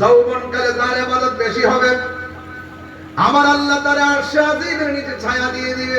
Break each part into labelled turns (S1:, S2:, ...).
S1: যৌবনকালে তার বেশি হবে। আমার আল্লাহ তার ছায়া দিয়ে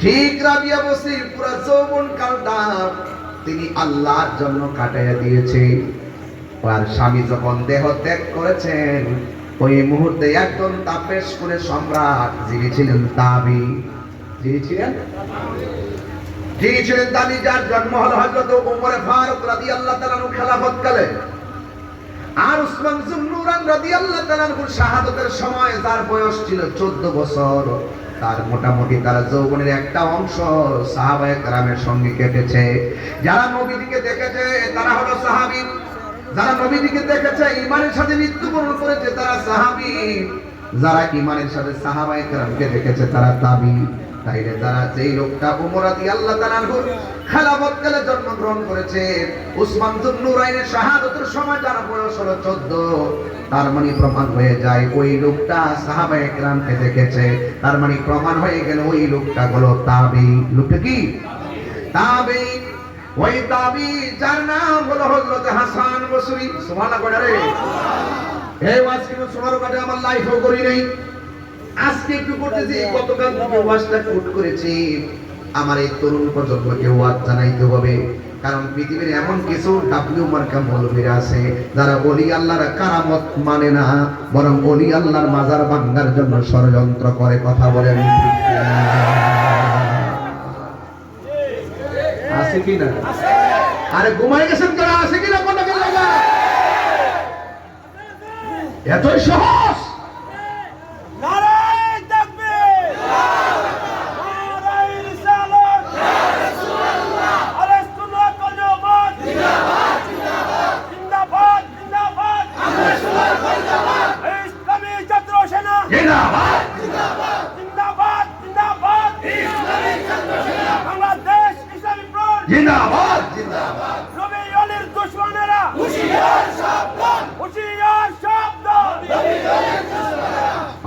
S1: ঠিক রাবিয়া বসির পুরা যৌবন কালটা তিনি আল্লাহর জন্য কাটাইয়া দিয়েছে আর স্বামী যখন দেহ ত্যাগ করেছেন, ওই মুহূর্তে একজন তাপেশ করে সম্রাট যিনি ছিলেন তাবি যিনি ছিলেন? যিনি ছিলেন তাবি যার জন্ম হলো হযরত ওমর ফারুক রাদিয়াল্লাহু তাআলা খেলাফত কালে। আর উসমান জুন্নুরান রাদিয়াল্লাহু তাআলা শাহাদাতের সময় তার বয়স ছিল 14 বছর, তার মোটামুটি তার যৌবনের একটা অংশ সাহাবায়ে কেরামের সঙ্গে কেটেছে। যারা নবীজিকে দেখেছে, তারা হলো সাহাবী। যারা নবীজিকে দেখেছে ইমানের সাথে মৃত্যুবরণ করেছে, তারা সাহাবী। যারা ইমানের সাথে সাহাবায়ে কেরামকে দেখেছে, তারা তাবি। তাইলে যারা যেই লোকটা উমর রাদিয়াল্লাহু তাআলার খেলাফত কালে জন্মগ্রহণ করেছে, উসমান নুরাইনের শাহাদাতের সময় যার বয়স হলো 14 তার মানে প্রমাণ হয়ে যায়, ওই লোকটা সাহাবায়ে কেরামকে দেখেছে। তার মানে প্রমাণ হয়ে গেল ওই লোকটা হলো তাবি। লোকটা কি? তাবি। ওই তাবি যার নাম হলো হযরত হাসান বসরি। সুবহানাল্লাহ কইরা রে? এই ওয়াজ কাটে, আমার লাইফও করি নাই। আজকে একটু করতেছি গতকাল থেকে ওয়াজটা কোট করেছি। আমার এই তরুণ প্রজন্মকে ওয়াজ জানাইতে হবে। কারণ পৃথিবীর এমন কিছু ডাব্লিউ মার্কা মৌলবীরা আছে যারা অলি আল্লাহর কারামত মানে না বরং অলি আল্লাহর মাজার ভাঙ্গার জন্য ষড়যন্ত্র করে কথা বলেন। আছে কি না? আরে ঘুমাই গেছেন যারা আছে কিনা কোনটা কি এতই সহজ!
S2: জিন্দাবাদ। জিন্দাবাদ জিন্দাবাদ। ইসলামী ছাত্র সেনা বাংলাদেশ ইসলামী ফ্রন্ট।
S1: জিন্দাবাদ। জিন্দাবাদ
S2: দুশমনেরা। হুশিয়ার সাবধান। হুশিয়ার সাবধান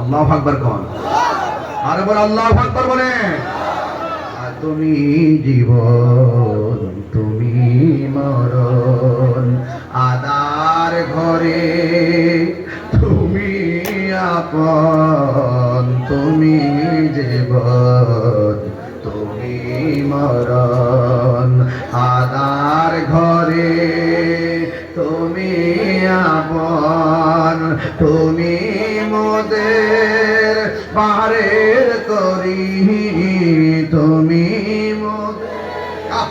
S1: আল্লাহ আকবার কোন। আর বল আল্লাহ আকবার বলে। তুমি জীবন তুমি মরণ আদার ঘরে আপন, তুমি জীবন তুমি মরণ আদার ঘরে তুমি আপন, তুমি মোদের পারের করি, তুমি তুমি আহ!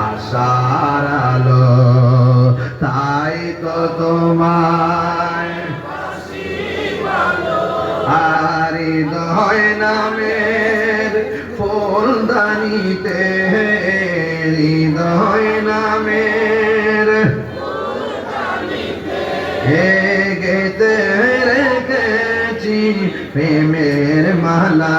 S1: আশার আলো, তাই তো তোমায় আর হৃদয় নামের ফুলদানিতে হৃদয় নামের গেতে রেখেছি প্রেমের মালা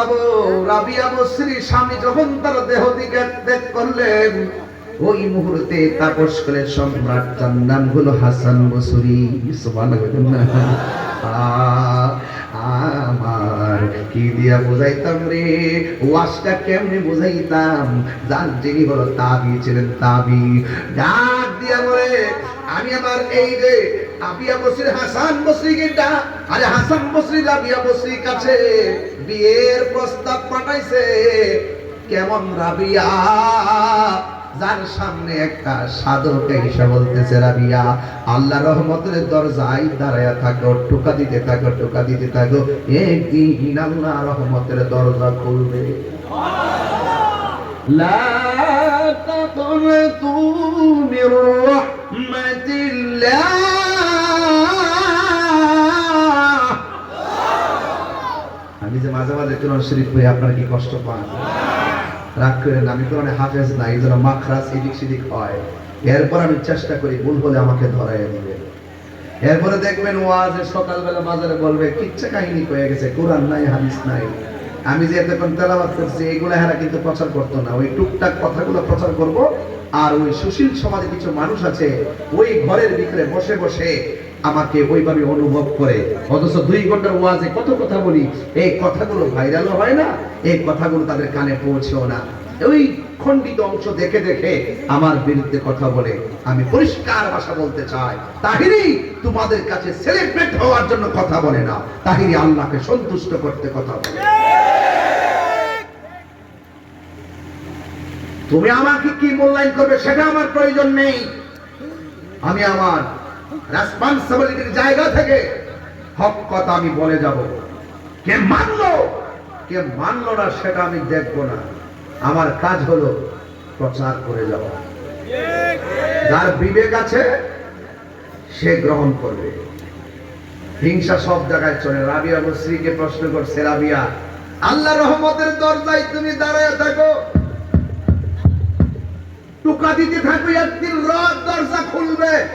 S1: বুঝাবো রাবিয়া বসরি স্বামী যখন তার দেহ দিকে ত্যাগ করলেন, ওই মুহূর্তে তাপস করে সম্রাট তার নাম হলো হাসান বসরি। আমার কি দিয়া বুঝাইতাম রে? কেমনে বুঝাইতাম? যার যিনি হলো তাবি ছিলেন তাবি। ডাক দিয়া বলে, আমি আমার এই যে আবিয়া বসরির হাসান বসরি গেটা আরে হাসান বসরি রাবিয়া বসরি কাছে বিয়ের প্রস্তাব পাঠাইছে কেমন রাবিয়া যার সামনে একটা সাধক এসে বলতেছে রাবিয়া আল্লাহ রহমতের দরজায় দাঁড়ায়া থাকো টোকা দিতে থাকো টোকা দিতে থাকো একদিন আল্লাহ রহমতের দরজা খুলবে لا تقنطوا من رحمة الله মাঝে মাঝে কোরআন শরীফ পড়ি আপনার কি কষ্ট পান? রাগ করেন আমি কোরআনে হাফেজ না, এই জন্য মাখরাজ এদিক সেদিক হয়। এরপর আমি চেষ্টা করি ভুল হলে আমাকে ধরাইয়া দিবে। এরপরে দেখবেন ওয়াজে সকালবেলা বাজারে বলবে, কিচ্ছা কাহিনী হয়ে গেছে, কোরআন নাই, হাদিস নাই। আমি যে এতক্ষণ তেলাবাদ করছি এগুলো হেরা কিন্তু প্রচার করতো না। ওই টুকটাক কথাগুলো প্রচার করব, আর ওই সুশীল সমাজে কিছু মানুষ আছে, ওই ঘরের ভিতরে বসে বসে আমাকে ওইভাবে অনুভব করে। অথচ দুই ঘণ্টার ওয়াজে কত কথা বলি, এই কথাগুলো ভাইরালও হয় না, এই কথাগুলো তাদের কানে পৌঁছেও না। ওই খণ্ডিত অংশ দেখে দেখে আমার বিরুদ্ধে কথা বলে। আমি পরিষ্কার ভাষা বলতে চাই, তাহিরি তোমাদের কাছে সেলিব্রেট হওয়ার জন্য কথা বলে না। তাহিরি আল্লাহকে সন্তুষ্ট করতে কথা বলে। তুমি আমাকে কি মূল্যায়ন করবে সেটা আমার প্রয়োজন নেই। আমি আমার রেসপন্সিবিলিটির জায়গা থেকে হক কথা আমি বলে যাব। কে মানলো কে মানলো না সেটা আমি দেখব না। আমার কাজ হলো প্রচার করে যাওয়া। যার বিবেক আছে, সে গ্রহণ করবে। হিংসা সব জায়গায় চলে। রাবিয়া মুশ্রীকে প্রশ্ন করছে, রাবিয়া আল্লাহ রহমতের দরজায় তুমি দাঁড়ায় থাকো। টুকা দিতে থাকো, একদিন রথ দরজা খুলবে।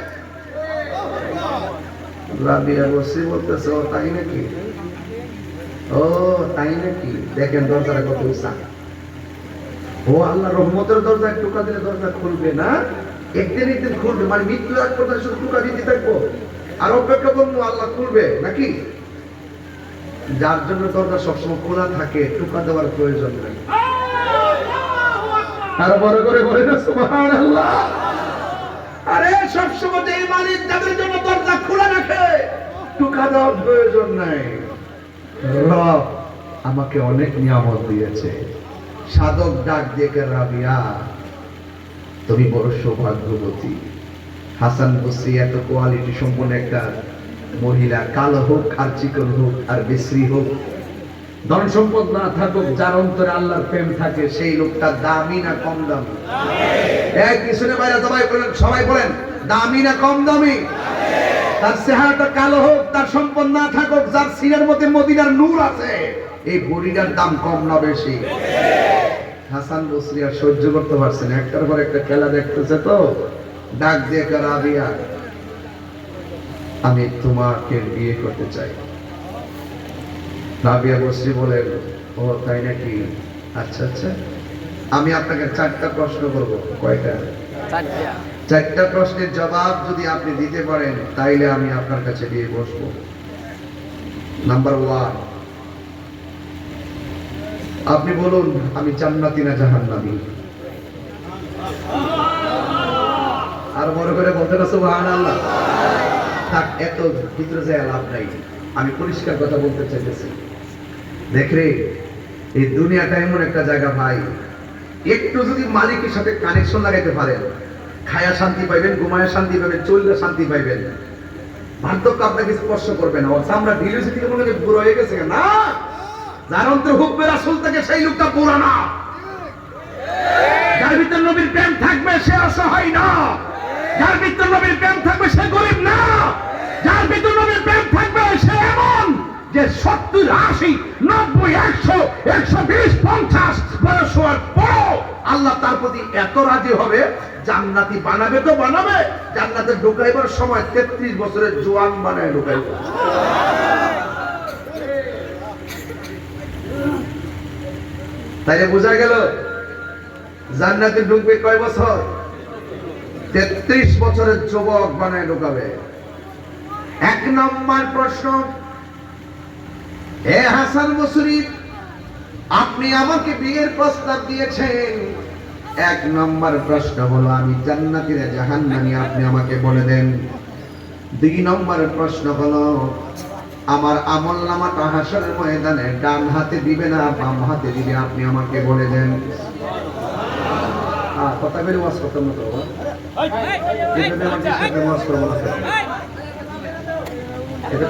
S1: বলতেছে, ও, তাই নাকি? ও, তাই নাকি? দেখেন দরজাটা কত উঁচা। ও, আল্লাহ রহমতের দরজায় টুকা দিলে দরজা খুলবে না? একদিন একদিন খুলবে মানে মৃত্যু পর্যন্ত শুধু দিতে থাকব? আর অপেক্ষা করব, আল্লাহ খুলবে, নাকি? যার জন্য দরজা সবসময় খোলা থাকে, টুকা দেওয়ার প্রয়োজন নেই। আর বড় করে বলে না, সুবহানাল্লাহ। আরে, সবসময় মালিক রাখে টুকা দেওয়ার প্রয়োজন নাই। রব আমাকে অনেক নিয়ামত দিয়েছে। সাধক ডাক দিয়ে রাবিয়া তুমি বড় সৌভাগ্যবতী। হাসান বসরি এত কোয়ালিটি সম্পন্ন একটা মহিলা। কালো হোক আর চিকন হোক আর বিশ্রী হোক। ধন সম্পদ না থাকুক যার অন্তরে আল্লাহর প্রেম থাকে সেই লোকটা দামি না কম দামি? এক পিছনে বাইরে সবাই বলেন সবাই বলেন দামি না কম দামি? তার চেহারাটা কালো হোক, তার সম্পদ না থাকুক, যার সিনের মধ্যে মদিনার নূর আছে, এই বড়িটার দাম কম না বেশি। হাসান বসরি আর সহ্য করতে পারছেন একটার পর একটা খেলা দেখতেছে তো, ডাক দিয়ে রাবিয়া, আমি তোমাকে বিয়ে করতে চাই। রাবিয়া বসরি বলেন ও, তাই নাকি? আচ্ছা আচ্ছা। আমি আপনাকে চারটা প্রশ্ন করব, কয়টা? চারটা। প্রশ্নের জবাব যদি আপনি দিতে পারেন, তাইলে আমি আপনার কাছে দিয়ে বসবো। নাম্বার ওয়ান আপনি বলুন, আমি জান্নাতি না জাহান্নামি? আর বড় করে বলতে না সুবহানাল্লাহ। থাক, এত ভিতরে যায় লাভ নাই। আমি পরিষ্কার কথা বলতে চাইতেছি। দেখ রে, এই দুনিয়াটা এমন একটা জায়গা ভাই। একটু যদি মালিকের সাথে কানেকশন লাগাইতে পারেন খায়া শান্তি পাইবেন, ঘুমায়া শান্তি পাইবেন, চললে শান্তি পাইবেন। বার্ধক্য আপনাকে স্পর্শ করবে না। আমরা ডিলিউসি থেকে মনে বুড়ো হয়ে গেছে। না! যার অন্তর থেকে, সেই লোকটা পুরা না। যার ভিতর নবীর প্রেম থাকবে, সে অসহায় না। যার ভিতর নবীর প্রেম থাকবে, সে গরিব না। যার ভিতর নবীর প্রেম থাকবে, সে এমন যে সত্তর, আশি, নব্বই, একশো একশো বিশ, পঞ্চাশ বয়স হওয়ার পরও আল্লাহ তার প্রতি এত রাজি হবে, জান্নাতি বানাবে তো বানাবে। জান্নাতে ঢুকাইবার সময় তেত্রিশ বছরের জোয়ান বানায় ঢুকাইব। তাইলে বোঝা গেল, জান্নাতে ঢুকবে কয় বছর? তেত্রিশ বছরের যুবক বানায় ঢুকাবে। এক নম্বর প্রশ্ন, হে হাসান বসুরি আপনি আমাকে বিয়ের প্রস্তাব দিয়েছেন। এক নম্বর প্রশ্ন হলো, আমি জান্নাতি না জাহান্নামি, আপনি আমাকে বলে দেন। দুই নম্বরের প্রশ্ন হলো, আমার আমল নামাটা হাসরের ময়দানে ডান হাতে দিবে না, বাম হাতে দিবে, আপনি আমাকে বলে দেন।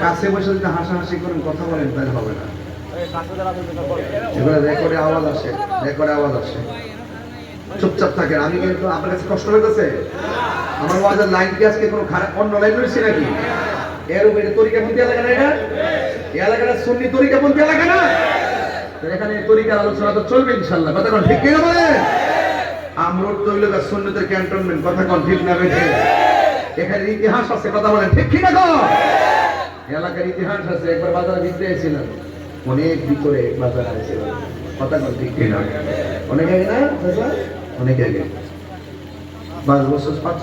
S1: কাছে বসে যদি হাসাহাসি করেন, কথা বলেন, তাহলে হবে না। চুপচাপ থাকেন, আমি কিন্তু আপনার কাছে কষ্ট হইতেছে। আমার ওয়াজের লাইন কি আজকে কোনো খারাপ অন্য লাইন রয়েছে নাকি? এর উপরে তরিকা বন্দি এলাকা না এটা? এলাকাটা সুন্নি তরিকা বন্দি এলাকা না? এখানে তরিকার আলোচনা তো চলবে ইনশাল্লাহ কথা কোন, ঠিক কিনা বলে আমরুদ তৈলকা সুন্নতের ক্যান্টনমেন্ট কথা কোন, ঠিক না বেঠে? এখানে ইতিহাস আছে, কথা বলেন, ঠিক কিনা গো এলাকার ইতিহাস আছে, একবার বাজারে ভিতরে এসেছিলাম। অনেক ভিতরে বাজার আছে। কথা কোন ঠিক কিনা অনেক আগে না অনেক আগে। পাঁচ বছর, পাঁচ